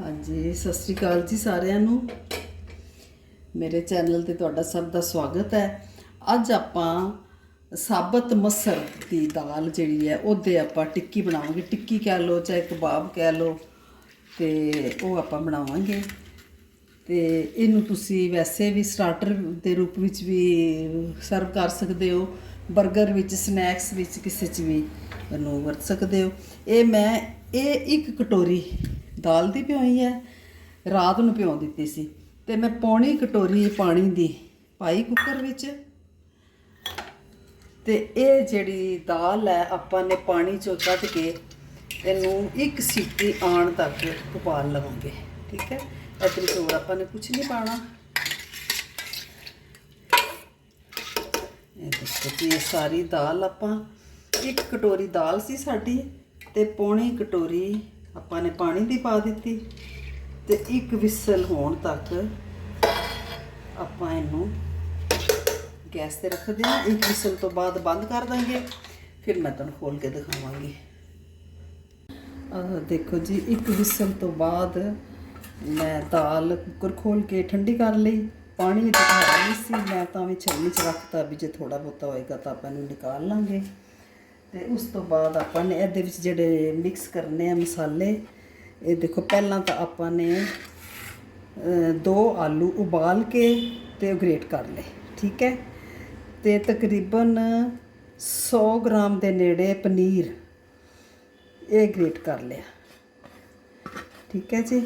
ਹਾਂਜੀ, ਸਤਿ ਸ੍ਰੀ ਅਕਾਲ ਜੀ ਸਾਰਿਆਂ ਨੂੰ। ਮੇਰੇ ਚੈਨਲ ਤੇ ਤੁਹਾਡਾ ਸਭ ਦਾ ਸਵਾਗਤ ਹੈ। ਅੱਜ ਆਪਾਂ ਸਾਬਤ ਮਸਰ ਦੀ ਦਾਲ ਜਿਹੜੀ ਹੈ, ਉਹਦੇ ਆਪਾਂ ਟਿੱਕੀ ਬਣਾਵਾਂਗੇ। ਟਿੱਕੀ ਕਹਿ ਲਓ, ਚਾਹੇ ਕਬਾਬ ਕਹਿ ਲਓ, ਤੇ ਉਹ ਆਪਾਂ ਬਣਾਵਾਂਗੇ। ਤੇ ਇਹਨੂੰ ਤੁਸੀਂ ਵੈਸੇ ਵੀ ਸਟਾਰਟਰ ਦੇ ਰੂਪ ਵਿੱਚ ਵੀ ਸਰਵ ਕਰ ਸਕਦੇ ਹੋ। 버ਗਰ ਵਿੱਚ ਸਨੈਕਸ ਵਿੱਚ ਕਿਸੇ 'ਚ ਵੀ ਇਹਨੂੰ ਵਰਤ ਸਕਦੇ ਹੋ। ਇਹ ਮੈਂ, ਇਹ ਇੱਕ ਕਟੋਰੀ ਦਾਲ ਦੀ ਭਿਓਈ ਹੈ ਰਾਤ ਨੂੰ ਭਿਉਂ ਦਿੱਤੀ ਸੀ। ਤੇ ਮੈਂ ਪੌਣੀ ਕਟੋਰੀ ਪਾਣੀ ਦੀ ਪਾਈ ਕੁੱਕਰ ਵਿੱਚ। ਤੇ ਇਹ ਜਿਹੜੀ ਦਾਲ ਹੈ, ਆਪਾਂ ਨੇ ਪਾਣੀ ਚੋਂ ਕੱਢ ਕੇ ਇਹਨੂੰ ਇੱਕ ਸੀਟੀ ਆਉਣ ਤੱਕ ਉਬਾਲ ਲਵਾਂਗੇ। ਠੀਕ ਹੈ? ਇਹਦੇ ਹੋਰ ਆਪਾਂ ਨੇ ਕੁਝ ਨਹੀਂ ਪਾਣਾ ਇਹ ਦੇਖੋ ਜੀ, ਇਹ ਸਾਰੀ ਦਾਲ ਆਪਾਂ, ਇੱਕ ਕਟੋਰੀ ਦਾਲ ਸੀ ਸਾਡੀ ਤੇ ਪੌਣੀ ਕਟੋਰੀ ਆਪਾਂ ਨੇ ਪਾਣੀ ਦੀ ਪਾ ਦਿੱਤੀ ਤੇ ਇੱਕ ਵਿਸਲ ਹੋਣ ਤੱਕ ਆਪਾਂ ਇਹਨੂੰ ਗੈਸ ਤੇ ਰੱਖਦੇ ਹਾਂ। ਇੱਕ ਵਿਸਲ ਤੋਂ ਬਾਅਦ ਬੰਦ ਕਰ ਦਾਂਗੇ। ਫਿਰ ਮੈਂ ਤੁਹਾਨੂੰ ਖੋਲ ਕੇ ਦਿਖਾਵਾਂਗੀ। ਆਹ ਦੇਖੋ ਜੀ, ਇੱਕ ਵਿਸਲ ਤੋਂ ਬਾਅਦ ਮੈਂ ਦਾਲ, ਕੁੱਕਰ ਖੋਲ ਕੇ ਠੰਡੀ ਕਰ ਲਈ। ਪਾਣੀ ਵਿੱਚ ਪਾਇਆ ਨਹੀਂ ਸੀ, ਮੈਂ ਤਾਂ ਵੀ ਛਲਣੀ ਚ ਰੱਖਤਾ ਵੀ ਜੇ ਥੋੜਾ ਬਹੁਤਾ ਹੋਏਗਾ ਤਾਂ ਆਪਾਂ ਇਹਨੂੰ ਨਿਕਾਲ ਲਾਂਗੇ। ਤੇ ਉਸ ਤੋਂ ਬਾਅਦ ਆਪਾਂ ਨੇ ਇਹਦੇ ਵਿੱਚ ਜਿਹੜੇ ਮਿਕਸ ਕਰਨੇ ਆ ਮਸਾਲੇ, ਇਹ ਦੇਖੋ ਪਹਿਲਾਂ ਤਾਂ ਆਪਾਂ ਨੇ ਦੋ ਆਲੂ ਉਬਾਲ ਕੇ ਤੇ ਗ੍ਰੇਟ ਕਰ ਲਏ, ਠੀਕ ਹੈ? ਤੇ ਤਕਰੀਬਨ 100 ਗ੍ਰਾਮ ਦੇ ਨੇੜੇ ਪਨੀਰ ਇਹ ਗ੍ਰੇਟ ਕਰ ਲਿਆ, ਠੀਕ ਹੈ ਜੀ?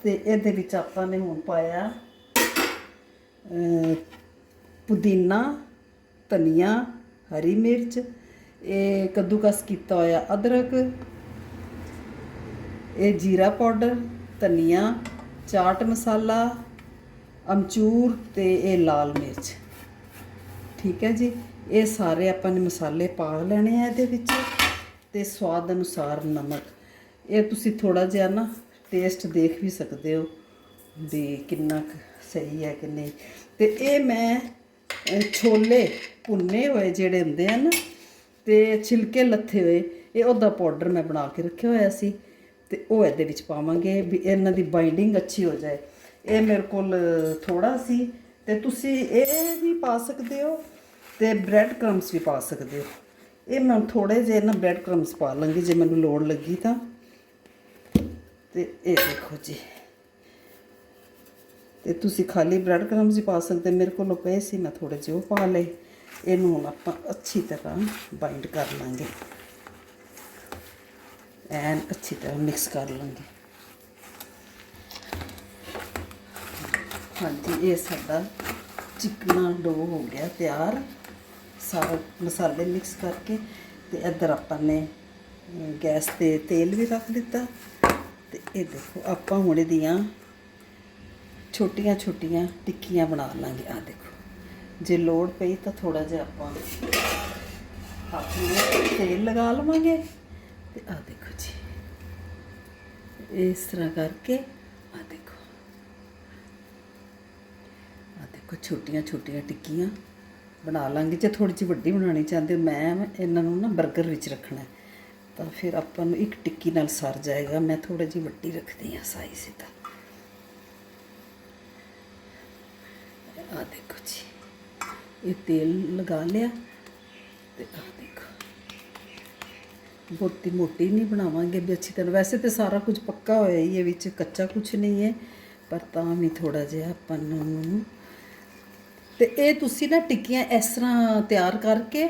ਤੇ ਇਹਦੇ ਵਿੱਚ ਆਪਾਂ ਨੇ ਹੁਣ ਪਾਇਆ ਪੁਦੀਨਾ, ਧਨੀਆ ਹਰੀ ਮਿਰਚ, ਇਹ ਕੱਦੂਕਸ ਕੀਤਾ ਹੋਇਆ ਅਦਰਕ, ਇਹ ਜੀਰਾ ਪਾਊਡਰ, ਧਨੀਆ, ਚਾਟ ਮਸਾਲਾ, ਅਮਚੂਰ ਤੇ ਇਹ ਲਾਲ ਮਿਰਚ। ਠੀਕ ਹੈ ਜੀ, ਇਹ ਸਾਰੇ ਆਪਾਂ ਨੇ ਮਸਾਲੇ ਪਾ ਲੈਣੇ ਆ ਇਹਦੇ ਵਿੱਚ ਤੇ ਸਵਾਦ ਅਨੁਸਾਰ ਨਮਕ। ਇਹ ਤੁਸੀਂ ਥੋੜਾ ਜਿਹਾ ਨਾ ਟੇਸਟ ਦੇਖ ਵੀ ਸਕਦੇ ਹੋ ਵੀ ਕਿੰਨਾ ਕੁ ਸਹੀ ਹੈ ਕਿ ਨਹੀਂ। ਤੇ ਇਹ ਮੈਂ ਛੋਲੇ ਭੁੰਨੇ ਹੋਏ ਜਿਹੜੇ ਹੁੰਦੇ ਹਨ ਤੇ ਛਿਲਕੇ ਲੱਥੇ ਹੋਏ, ਇਹ ਉਹਦਾ ਪਾਊਡਰ ਮੈਂ ਬਣਾ ਕੇ ਰੱਖਿਆ ਹੋਇਆ ਸੀ, ਤੇ ਉਹ ਇਹਦੇ ਵਿੱਚ ਪਾਵਾਂਗੇ ਵੀ ਇਹਨਾਂ ਦੀ ਬਾਈਂਡਿੰਗ ਅੱਛੀ ਹੋ ਜਾਏ। ਇਹ ਮੇਰੇ ਕੋਲ ਥੋੜਾ ਸੀ, ਤੇ ਤੁਸੀਂ ਇਹ ਵੀ ਪਾ ਸਕਦੇ ਹੋ, ਤੇ ਬ੍ਰੈਡ ਕ੍ਰਮਸ ਵੀ ਪਾ ਸਕਦੇ ਹੋ। ਇਹ ਮੈਂ ਥੋੜੇ ਜਿਹੇ ਨਾ ਬ੍ਰੈਡ ਕ੍ਰਮਸ ਪਾ ਲਾਂਗੀ, ਜੇ ਮੈਨੂੰ ਲੋੜ ਲੱਗੀ ਤਾਂ। ਤੇ ਇਹ ਦੇਖੋ ਜੀ। ਤੇ ਤੁਸੀਂ ਖਾਲੀ ਬ੍ਰੈਡ ਕ੍ਰਮਸ ਹੀ ਪਾ ਸਕਦੇ, ਮੇਰੇ ਕੋਲ ਪਏ ਸੀ ਮੈਂ ਥੋੜੇ ਜਿਹੇ ਉਹ ਪਾ ਲਏ। ਇਹਨੂੰ ਹੁਣ ਆਪਾਂ ਅੱਛੀ ਤਰ੍ਹਾਂ ਬਾਈਂਡ ਕਰ ਲਾਂਗੇ। ਐਨ ਅੱਛੀ ਤਰ੍ਹਾਂ ਮਿਕਸ ਕਰ ਲਾਂਗੇ। ਹਾਂਜੀ, ਇਹ ਸਾਡਾ ਚਿਕਨਾ ਡੋ ਹੋ ਗਿਆ ਤਿਆਰ। ਸਾਰਾ ਮਸਾਲੇ ਮਿਕਸ ਕਰਕੇ ਤੇ ਇੱਧਰ ਆਪਾਂ ਨੇ ਗੈਸ ਤੇ ਤੇਲ ਵੀ ਰੱਖ ਦਿੱਤਾ। ਤੇ ਇਹ ਦੇਖੋ, ਆਪਾਂ ਹੁਣ ਇਹਦੀਆਂ ਛੋਟੀਆਂ ਛੋਟੀਆਂ ਟਿੱਕੀਆਂ ਬਣਾ ਲਾਂਗੇ। ਆ ਦੇਖੋ। ਜੇ ਲੋੜ ਪਈ ਤਾਂ ਥੋੜਾ ਜਿਹਾ ਆਪਾਂ ਹੱਥ ਨੂੰ ਤੇਲ ਲਗਾ ਲਵਾਂਗੇ। ਤੇ ਆ ਦੇਖੋ ਜੀ। ਇਸ ਤਰ੍ਹਾਂ ਕਰਕੇ ਆ ਦੇਖੋ। ਆ ਦੇਖੋ, ਛੋਟੀਆਂ ਛੋਟੀਆਂ ਟਿੱਕੀਆਂ ਬਣਾ ਲਾਂਗੇ। ਜੇ ਥੋੜੀ ਜਿਹੀ ਵੱਡੀ ਬਣਾਉਣੀ ਚਾਹੁੰਦੇ ਹੋ, ਮੈਂ ਇਹਨਾਂ ਨੂੰ ਨਾ 버ਗਰ ਵਿੱਚ ਰੱਖਣਾ ਤਾਂ ਫਿਰ ਆਪਾਂ ਨੂੰ ਇੱਕ ਟਿੱਕੀ ਨਾਲ ਸਰ ਜਾਏਗਾ। ਮੈਂ ਥੋੜੀ ਜਿਹੀ ਵੱਡੀ ਰੱਖਦੀ ਹਾਂ ਸਾਈਜ਼ ਇਹਦਾ। ਆ ਦੇਖੋ ਜੀ। ਇਹ ਤੇਲ ਲਗਾ ਲਿਆ ਤੇ ਆ ਦੇਖੋ। ਬਹੁਤੀ ਮੋਟੀ ਨਹੀਂ ਬਣਾਵਾਂਗੇ ਵੀ ਅੱਛੀ ਤਰ੍ਹਾਂ। ਵੈਸੇ ਤੇ ਸਾਰਾ ਕੁਝ ਪੱਕਾ ਹੋਇਆ ਹੀ ਹੈ, ਵਿੱਚ ਕੱਚਾ ਕੁਝ ਨਹੀਂ ਹੈ, ਪਰ ਤਾਂ ਵੀ ਥੋੜਾ ਜਿਹਾ ਆਪਾਂ ਨੂੰ ਉਹਨੂੰ ਤੇ ਇਹ ਤੁਸੀਂ ਨਾ ਟਿੱਕੀਆਂ ਇਸ ਤਰ੍ਹਾਂ ਤਿਆਰ ਕਰਕੇ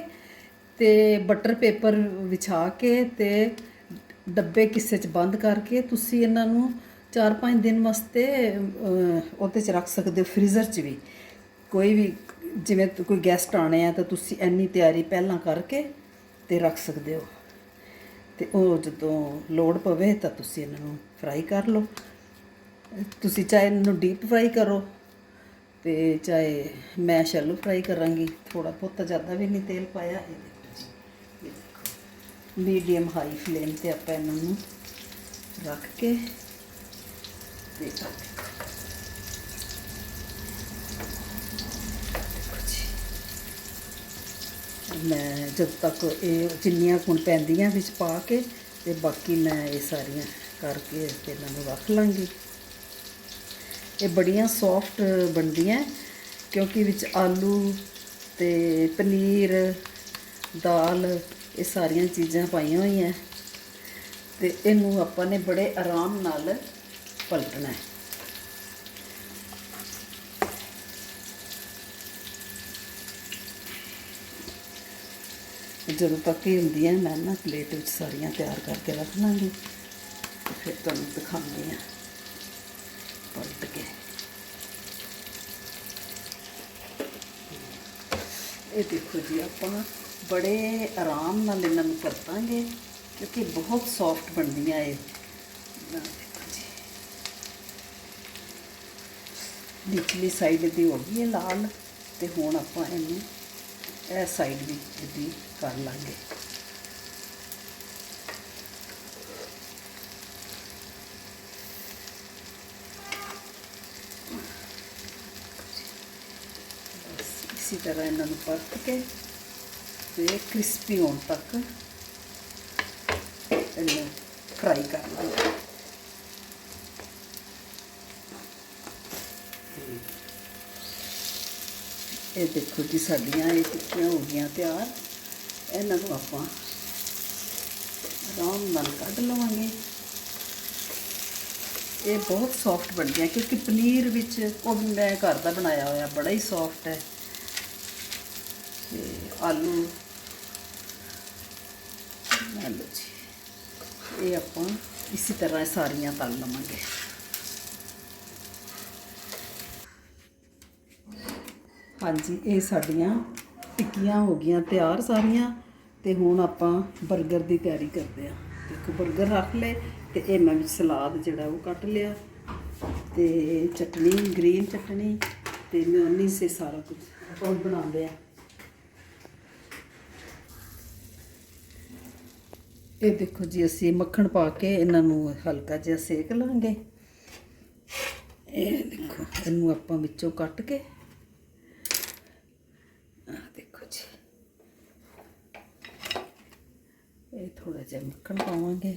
ਤੇ ਬਟਰ ਪੇਪਰ ਵਿਛਾ ਕੇ ਤੇ ਡੱਬੇ ਕਿਸੇ 'ਚ ਬੰਦ ਕਰਕੇ ਤੁਸੀਂ ਇਹਨਾਂ ਨੂੰ 4-5 ਦਿਨ ਵਾਸਤੇ ਉਹਦੇ 'ਚ ਰੱਖ ਸਕਦੇ ਹੋ, ਫ੍ਰੀਜ਼ਰ 'ਚ ਵੀ। ਕੋਈ ਵੀ ਜਿਵੇਂ ਕੋਈ ਗੈਸਟ ਆਣੇ ਆ ਤਾਂ ਤੁਸੀਂ ਇੰਨੀ ਤਿਆਰੀ ਪਹਿਲਾਂ ਕਰਕੇ ਤੇ ਰੱਖ ਸਕਦੇ ਹੋ। ਤੇ ਉਹ ਜਦੋਂ ਲੋੜ ਪਵੇ ਤਾਂ ਤੁਸੀਂ ਇਹਨਾਂ ਨੂੰ ਫਰਾਈ ਕਰ ਲਓ। ਤੁਸੀਂ ਚਾਹੇ ਇਹਨਾਂ ਨੂੰ ਡੀਪ ਫਰਾਈ ਕਰੋ ਤੇ ਚਾਹੇ ਮੈਂ ਸ਼ੈਲੋ ਫਰਾਈ ਕਰਾਂਗੀ। ਥੋੜਾ ਬਹੁਤਾ ਜ਼ਿਆਦਾ ਵੀ ਨਹੀਂ ਤੇਲ ਪਾਇਆ, ਇਹ ਦੇਖੋ ਜੀ ਮੀਡੀਅਮ ਹਾਈ ਫਲੇਮ ਤੇ ਆਪਾਂ ਇਹਨਾਂ ਨੂੰ ਰੱਖ ਕੇ ਤੇ ਆਹ ਦੇਖੋ ਦੇਖੋ ਜੀ। ਮੈਂ ਜਦ ਤੱਕ ਇਹ ਜਿੰਨੀਆਂ ਹੁਣ ਪੈਂਦੀਆਂ ਵਿੱਚ ਪਾ ਕੇ ਤੇ ਬਾਕੀ ਮੈਂ ਇਹ ਸਾਰੀਆਂ ਕਰਕੇ ਤੇ ਇਹਨਾਂ ਨੂੰ ਰੱਖ ਲਾਂਗੀ। ਇਹ ਬੜੀਆਂ ਸੌਫਟ ਬਣਦੀਆਂ ਕਿਉਂਕਿ ਵਿੱਚ ਆਲੂ ਤੇ ਪਨੀਰ, ਦਾਲ ਇਹ ਸਾਰੀਆਂ ਚੀਜ਼ਾਂ ਪਾਈਆਂ ਹੋਈਆਂ ਤੇ ਇਹਨੂੰ ਆਪਾਂ ਨੇ ਬੜੇ ਆਰਾਮ ਨਾਲ ਪਲਟਣਾ ਹੈ। ਜਦੋਂ ਤੱਕ ਇਹ ਹੁੰਦੀਆਂ ਮੈਂ ਨਾ ਪਲੇਟ ਵਿੱਚ ਸਾਰੀਆਂ ਤਿਆਰ ਕਰਕੇ ਰੱਖ ਲਾਂਗੀ। ਤੇ ਫਿਰ ਤੁਹਾਨੂੰ ਦਿਖਾਉਂਦੀ ਹਾਂ। ਪਲਟ ਕੇ। ਇਹ ਦੇਖੋ ਜੀ, ਆਪਾਂ ਬੜੇ ਆਰਾਮ ਨਾਲ ਇਹਨਾਂ ਨੂੰ ਪਰਤਾਂਗੇ ਕਿਉਂਕਿ ਬਹੁਤ ਸੌਫਟ ਬਣਦੀਆਂ ਇਹ। ਆਹ ਨਿਚਲੀ ਸਾਈਡ ਦੀ ਹੋ ਗਈ ਹੈ ਲਾਲ, ਤੇ ਹੁਣ ਆਪਾਂ ਇਹਨੂੰ ਇਹ ਸਾਈਡ ਵੀ ਇਹਦੀ ਕਰ ਲਾਂਗੇ। ਬਸ ਇਸੇ ਤਰ੍ਹਾਂ ਇਹਨਾਂ ਨੂੰ ਪਰਤ ਕੇ ਤੇ ਕ੍ਰਿਸਪੀ ਹੋਣ ਤੱਕ ਇਹਨੂੰ ਫਰਾਈ ਕਰ ਲਾਂਗੇ। ਇਹ ਦੇਖੋ ਜੀ ਸਾਡੀਆਂ ਇਹ ਟਿੱਕੀਆਂ ਹੋ ਗਈਆਂ ਤਿਆਰ। ਇਹਨਾਂ ਨੂੰ ਆਪਾਂ ਆਰਾਮ ਨਾਲ ਕੱਢ ਲਵਾਂਗੇ। ਇਹ ਬਹੁਤ ਸੌਫਟ ਬਣਦੀਆਂ ਕਿਉਂਕਿ ਪਨੀਰ ਵਿੱਚ ਉਹ ਵੀ ਮੈਂ ਘਰ ਦਾ ਬਣਾਇਆ ਹੋਇਆ, ਬੜਾ ਹੀ ਸੌਫਟ ਹੈ। ਤੇ ਆਲੂ ਲੈ ਜੀ। ਇਹ ਆਪਾਂ ਇਸੇ ਤਰ੍ਹਾਂ ਸਾਰੀਆਂ ਤਲ ਲਵਾਂਗੇ। ਹਾਂਜੀ, ਇਹ ਸਾਡੀਆਂ ਟਿੱਕੀਆਂ ਹੋ ਗਈਆਂ, ਤਿਆਰ ਸਾਰੀਆਂ। ਤੇ ਹੁਣ ਆਪਾਂ 버ਗਰ ਦੀ ਤਿਆਰੀ ਕਰਦੇ ਆ ਦੇਖੋ 버ਗਰ ਰੱਖ ਲਏ ਤੇ ਮੈਂ ਵਿੱਚ ਸਲਾਦ ਜਿਹੜਾ ਉਹ ਕੱਟ ਲਿਆ। ਤੇ ਚਟਨੀ, ਗ੍ਰੀਨ ਚਟਨੀ ਤੇ ਮਿਓਨੀਜ਼ ਸੇ ਸਾਰਾ ਕੁਝ ਆਪਾਂ ਬਣਾਉਂਦੇ ਆ। ਇਹ ਦੇਖੋ ਜੀ, ਅਸੀਂ ਮੱਖਣ ਪਾ ਕੇ ਇਹਨਾਂ ਨੂੰ ਹਲਕਾ ਜਿਹਾ ਸੇਕ ਲਾਂਗੇ। ਇਹ ਦੇਖੋ, ਇਹਨੂੰ ਆਪਾਂ ਵਿੱਚੋਂ ਕੱਟ ਕੇ ਆਹ ਦੇਖੋ ਜੀ ਜਿਹਾ ਮੱਖਣ ਪਾਵਾਂਗੇ।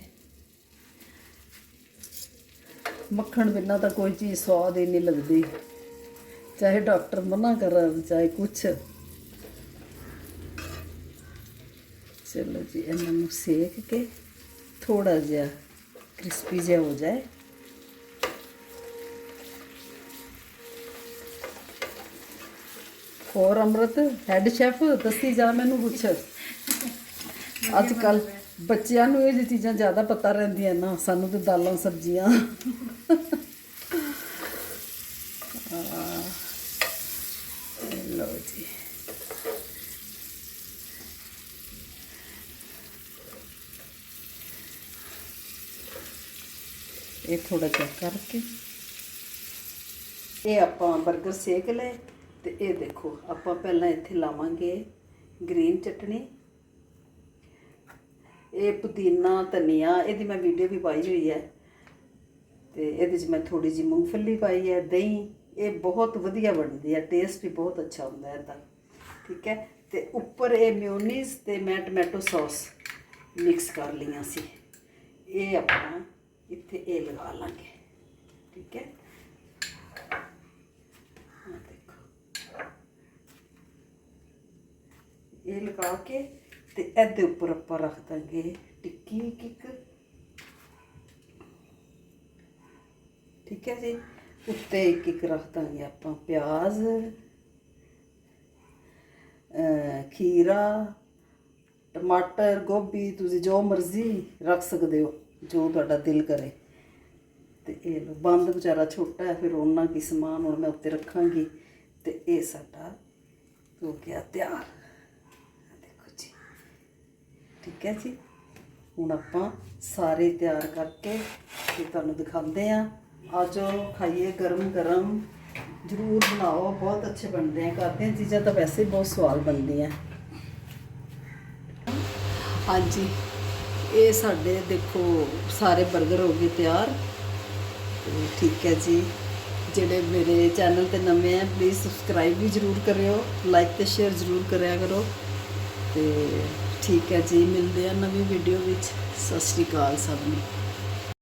ਮੱਖਣ ਬਿਨਾਂ ਤਾਂ ਕੋਈ ਚੀਜ਼ ਸਵਾਦ ਹੀ ਨਹੀਂ ਲੱਗਦੀ। ਚਾਹੇ ਡਾਕਟਰ ਮਨਾ ਕਰਨ ਚਾਹੇ ਕੁਛ। ਚਲੋ ਜੀ ਇਹਨਾਂ ਨੂੰ ਸੇਕ ਕੇ ਥੋੜਾ ਜਿਹਾ ਕ੍ਰਿਸਪੀ ਜਿਹਾ ਹੋ ਜਾਏ। ਹੋਰ ਅੰਮ੍ਰਿਤ ਹੈਡ ਸ਼ੈਫ ਦੱਸੀ ਜਾ ਮੈਨੂੰ ਕੁਛ। ਅੱਜ ਕੱਲ ਬੱਚਿਆਂ ਨੂੰ ਇਹ ਜਿਹੀ ਚੀਜ਼ਾਂ ਜ਼ਿਆਦਾ ਪਤਾ ਰਹਿੰਦੀਆਂ ਨਾ ਸਾਨੂੰ ਤੇ ਦਾਲਾਂ ਸਬਜ਼ੀਆਂ। ਆਹ, ਜੀ। ਇਹ ਥੋੜਾ ਚੈੱਕ ਕਰਕੇ। ਇਹ ਆਪਾਂ 버ਗਰ ਸੇਕ ਲਏ ਤੇ ਇਹ ਦੇਖੋ ਆਪਾਂ ਪਹਿਲਾਂ ਇੱਥੇ ਲਾਵਾਂਗੇ ਗ੍ਰੀਨ ਚਟਣੀ ਇਹ ਪੁਦੀਨਾ, ਧਨੀਆ, ਇਹਦੀ ਮੈਂ ਵੀਡੀਓ ਵੀ ਪਾਈ ਹੋਈ ਹੈ। ਤੇ ਇਹਦੇ 'ਚ ਮੈਂ ਥੋੜੀ ਜਿਹੀ ਮੂੰਗਫਲੀ ਪਾਈ ਹੈ, ਦਹੀਂ, ਇਹ ਬਹੁਤ ਵਧੀਆ ਬਣਦੀ ਹੈ ਟੇਸਟ ਵੀ ਬਹੁਤ ਅੱਛਾ ਹੁੰਦਾ ਹੈ ਇਹਦਾ। ਠੀਕ ਹੈ? ਤੇ ਉੱਪਰ ਇਹ ਮਿਊਨੀਜ਼ ਤੇ ਮੈਂ ਟੋਮੈਟੋ ਸੌਸ ਮਿਕਸ ਕਰ ਲਈਆਂ ਸੀ। ਇਹ ਆਪਾਂ ਇੱਥੇ ਇਹ ਲਗਾ ਲਾਂਗੇ। ਠੀਕ ਹੈ? ਇਹ ਲਗਾ ਕੇ ਤੇ ਇਹਦੇ ਉੱਪਰ ਆਪਾਂ ਰੱਖ ਦਾਂਗੇ ਟਿੱਕੀ ਕਿੱਕ ਠੀਕ ਹੈ ਜੀ? ਉੱਤੇ ਇੱਕ ਇੱਕ ਰੱਖ ਦਾਂਗੇ ਆਪਾਂ ਪਿਆਜ਼ ਖੀਰਾ, ਟਮਾਟਰ, ਗੋਭੀ, ਤੁਸੀਂ ਜੋ ਮਰਜ਼ੀ ਰੱਖ ਸਕਦੇ ਹੋ, ਜੋ ਤੁਹਾਡਾ ਦਿਲ ਕਰੇ। ਤੇ ਇਹ ਲੋ ਬੰਦ ਵਿਚਾਰਾ ਛੋਟਾ ਹੈ, ਫਿਰ ਉਹਨਾਂ ਕੀ ਸਮਾਨ ਹੁਣ ਮੈਂ ਉੱਤੇ ਰੱਖਾਂਗੀ। ਤੇ ਇਹ ਸਾਡਾ ਹੋ ਗਿਆ ਤਿਆਰ। ਠੀਕ ਹੈ ਜੀ? ਹੁਣ ਆਪਾਂ ਸਾਰੇ ਤਿਆਰ ਕਰਕੇ ਤੇ ਤੁਹਾਨੂੰ ਦਿਖਾਉਂਦੇ ਆ ਆਜੋ ਖਾਈਏ ਗਰਮ ਗਰਮ। ਜ਼ਰੂਰ ਬਣਾਓ, ਬਹੁਤ ਅੱਛੇ ਬਣਦੇ ਆ, ਘਰ ਦੀਆਂ ਚੀਜ਼ਾਂ ਤਾਂ ਵੈਸੇ ਹੀ ਬਹੁਤ ਸਵਾਦ ਬਣਦੀਆਂ। ਹਾਂਜੀ, ਇਹ ਸਾਡੇ ਦੇਖੋ, ਸਾਰੇ 버ਗਰ ਹੋ ਗਏ ਤਿਆਰ। ਤੇ ਠੀਕ ਹੈ ਜੀ। ਜਿਹੜੇ ਮੇਰੇ ਚੈਨਲ ਤੇ ਨਵੇਂ ਆ ਪਲੀਜ਼ ਸਬਸਕ੍ਰਾਈਬ ਵੀ ਜ਼ਰੂਰ ਕਰਿਓ ਲਾਈਕ ਤੇ ਸ਼ੇਅਰ ਜ਼ਰੂਰ ਕਰਿਆ ਕਰੋ। ਤੇ ਠੀਕ ਹੈ ਜੀ ਮਿਲਦੇ ਆ ਨਵੀਂ ਵੀਡੀਓ ਵਿੱਚ। ਸਤਿ ਸ਼੍ਰੀ ਅਕਾਲ ਸਭ ਨੂੰ।